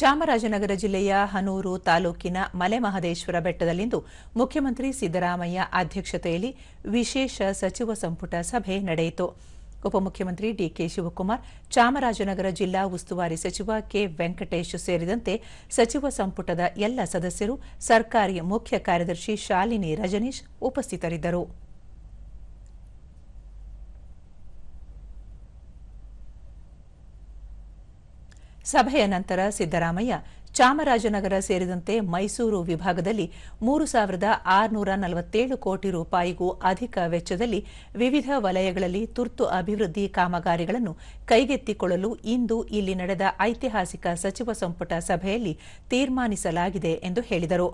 ಚಾಮರಾಜನಗರ ಜಿಲ್ಲೆಯ ಹನೂರು ತಾಲೂಕಿನ ಮಲೆಮಹದೇಶ್ವರ ಬೆಟ್ಟದಲ್ಲಿಂದು ಮುಖ್ಯಮಂತ್ರಿ ಸಿದ್ದರಾಮಯ್ಯ ಅಧ್ಯಕ್ಷತೆಯಲ್ಲಿ ವಿಶೇಷ ಸಚಿವ ಸಂಪುಟ ಸಭೆ ನಡೆಯಿತು. ಉಪಮುಖ್ಯಮಂತ್ರಿ ಡಿಕೆ ಶಿವಕುಮಾರ್, ಚಾಮರಾಜನಗರ ಜಿಲ್ಲಾ ಉಸ್ತುವಾರಿ ಸಚಿವ ಕೆ. ವೆಂಕಟೇಶ್ ಸೇರಿದಂತೆ ಸಚಿವ ಸಂಪುಟದ ಎಲ್ಲ ಸದಸ್ಯರು, ಸರ್ಕಾರಿ ಮುಖ್ಯ ಕಾರ್ಯದರ್ಶಿ ಶಾಲಿನಿ ರಜನೀಶ್ ಉಪಸ್ಥಿತರಿದ್ದರು. ಸಭೆಯ ನಂತರ ಸಿದ್ದರಾಮಯ್ಯ ಚಾಮರಾಜನಗರ ಸೇರಿದಂತೆ ಮೈಸೂರು ವಿಭಾಗದಲ್ಲಿ ಮೂರು ಸಾವಿರದ ಆರುನೂರ ನಲವತ್ತೇಳು ಕೋಟಿ ರೂಪಾಯಿಗೂ ಅಧಿಕ ವೆಚ್ಚದಲ್ಲಿ ವಿವಿಧ ವಲಯಗಳಲ್ಲಿ ತುರ್ತು ಅಭಿವೃದ್ಧಿ ಕಾಮಗಾರಿಗಳನ್ನು ಕೈಗೆತ್ತಿಕೊಳ್ಳಲು ಇಂದು ಇಲ್ಲಿ ನಡೆದ ಐತಿಹಾಸಿಕ ಸಚಿವ ಸಂಪುಟ ಸಭೆಯಲ್ಲಿ ತೀರ್ಮಾನಿಸಲಾಗಿದೆ ಎಂದು ಹೇಳಿದರು.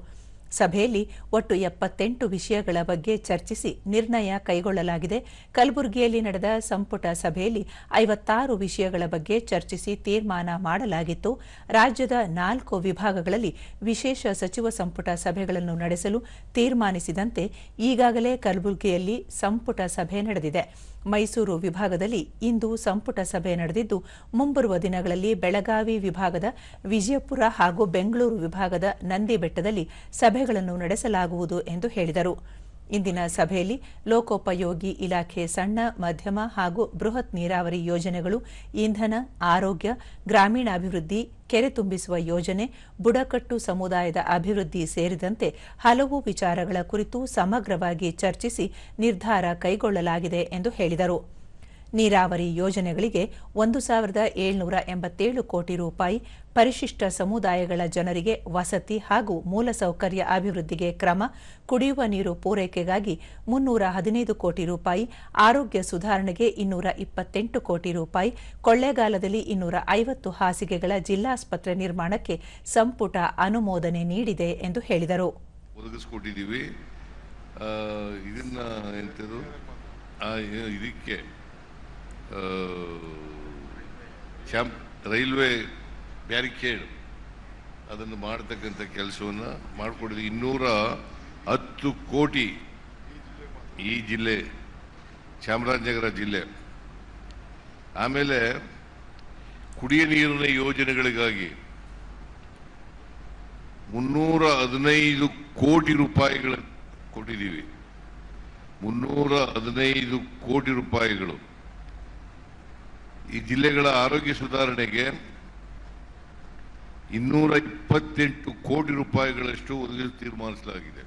ಸಭೆಯಲ್ಲಿ ಒಟ್ಟು ಎಪ್ಪತ್ತೆಂಟು ವಿಷಯಗಳ ಬಗ್ಗೆ ಚರ್ಚಿಸಿ ನಿರ್ಣಯ ಕೈಗೊಳ್ಳಲಾಗಿದೆ. ಕಲಬುರಗಿಯಲ್ಲಿ ನಡೆದ ಸಂಪುಟ ಸಭೆಯಲ್ಲಿ ಐವತ್ತಾರು ವಿಷಯಗಳ ಬಗ್ಗೆ ಚರ್ಚಿಸಿ ತೀರ್ಮಾನ ಮಾಡಲಾಗಿತ್ತು. ರಾಜ್ಯದ ನಾಲ್ಕು ವಿಭಾಗಗಳಲ್ಲಿ ವಿಶೇಷ ಸಚಿವ ಸಂಪುಟ ಸಭೆಗಳನ್ನು ನಡೆಸಲು ತೀರ್ಮಾನಿಸಿದಂತೆ ಈಗಾಗಲೇ ಕಲಬುರಗಿಯಲ್ಲಿ ಸಂಪುಟ ಸಭೆ ನಡೆದಿದೆ. ಮೈಸೂರು ವಿಭಾಗದಲ್ಲಿ ಇಂದು ಸಂಪುಟ ಸಭೆ ನಡೆದಿದ್ದು, ಮುಂಬರುವ ದಿನಗಳಲ್ಲಿ ಬೆಳಗಾವಿ ವಿಭಾಗದ ವಿಜಯಪುರ ಹಾಗೂ ಬೆಂಗಳೂರು ವಿಭಾಗದ ನಂದಿಬೆಟ್ಟದಲ್ಲಿ ಸಭೆಗಳನ್ನು ನಡೆಸಲಾಗುವುದು ಎಂದು ಹೇಳಿದರು. ಇಂದಿನ ಸಭೆಯಲ್ಲಿ ಲೋಕೋಪಯೋಗಿ ಇಲಾಖೆ ಸಣ್ಣ, ಮಧ್ಯಮ ಹಾಗೂ ಬೃಹತ್ ನೀರಾವರಿ ಯೋಜನೆಗಳು, ಇಂಧನ, ಆರೋಗ್ಯ, ಗ್ರಾಮೀಣಾಭಿವೃದ್ಧಿ, ಕೆರೆ ತುಂಬಿಸುವ ಯೋಜನೆ, ಬುಡಕಟ್ಟು ಸಮುದಾಯದ ಅಭಿವೃದ್ಧಿ ಸೇರಿದಂತೆ ಹಲವು ವಿಚಾರಗಳ ಕುರಿತು ಸಮಗ್ರವಾಗಿ ಚರ್ಚಿಸಿ ನಿರ್ಧಾರ ಕೈಗೊಳ್ಳಲಾಗಿದೆ ಎಂದು ಹೇಳಿದರು. ನೀರಾವರಿ ಯೋಜನೆಗಳಿಗೆ ಒಂದು ಸಾವಿರದ ಏಳ್ನೂರ ಎಂಬತ್ತೇಳು ಕೋಟಿ ರೂಪಾಯಿ ಪರಿಶಿಷ್ಟ ಸಮುದಾಯಗಳ ಜನರಿಗೆ ವಸತಿ ಹಾಗೂ ಮೂಲಸೌಕರ್ಯ ಅಭಿವೃದ್ಧಿಗೆ ಕ್ರಮ, ಕುಡಿಯುವ ನೀರು ಪೂರೈಕೆಗಾಗಿ ಮುನ್ನೂರ ಹದಿನೈದು ಕೋಟಿ ರೂಪಾಯಿ, ಆರೋಗ್ಯ ಸುಧಾರಣೆಗೆ ಇನ್ನೂರ ಇಪ್ಪತ್ತೆಂಟು ಕೋಟಿ ರೂಪಾಯಿ, ಕೊಳ್ಳೇಗಾಲದಲ್ಲಿ ಇನ್ನೂರ ಐವತ್ತು ಹಾಸಿಗೆಗಳ ಜಿಲ್ಲಾಸ್ಪತ್ರೆ ನಿರ್ಮಾಣಕ್ಕೆ ಸಂಪುಟ ಅನುಮೋದನೆ ನೀಡಿದೆ ಎಂದು ಹೇಳಿದರು. ಇದಕ್ಕೆ ಕ್ಯಾಂಪ್, ರೈಲ್ವೆ ಬ್ಯಾರಿಕೇಡ್, ಅದನ್ನು ಮಾಡತಕ್ಕಂಥ ಕೆಲಸವನ್ನು ಮಾಡಿಕೊಡಿದ್ವಿ ಇನ್ನೂರ ಹತ್ತು ಕೋಟಿ ಈ ಜಿಲ್ಲೆ, ಚಾಮರಾಜನಗರ ಜಿಲ್ಲೆ. ಆಮೇಲೆ ಕುಡಿಯ ನೀರಿನ ಯೋಜನೆಗಳಿಗಾಗಿ ಮುನ್ನೂರ ಹದಿನೈದು ಕೋಟಿ ರೂಪಾಯಿಗಳನ್ನು ಕೊಟ್ಟಿದ್ದೀವಿ. ಮುನ್ನೂರ ಹದಿನೈದು ಕೋಟಿ ರೂಪಾಯಿಗಳು. ಈ ಜಿಲ್ಲೆಗಳ ಆರೋಗ್ಯ ಸುಧಾರಣೆಗೆ ಇನ್ನೂರ ಇಪ್ಪತ್ತೆಂಟು ಕೋಟಿ ರೂಪಾಯಿಗಳಷ್ಟು ಒದಗಿಸಲು ತೀರ್ಮಾನಿಸಲಾಗಿದೆ.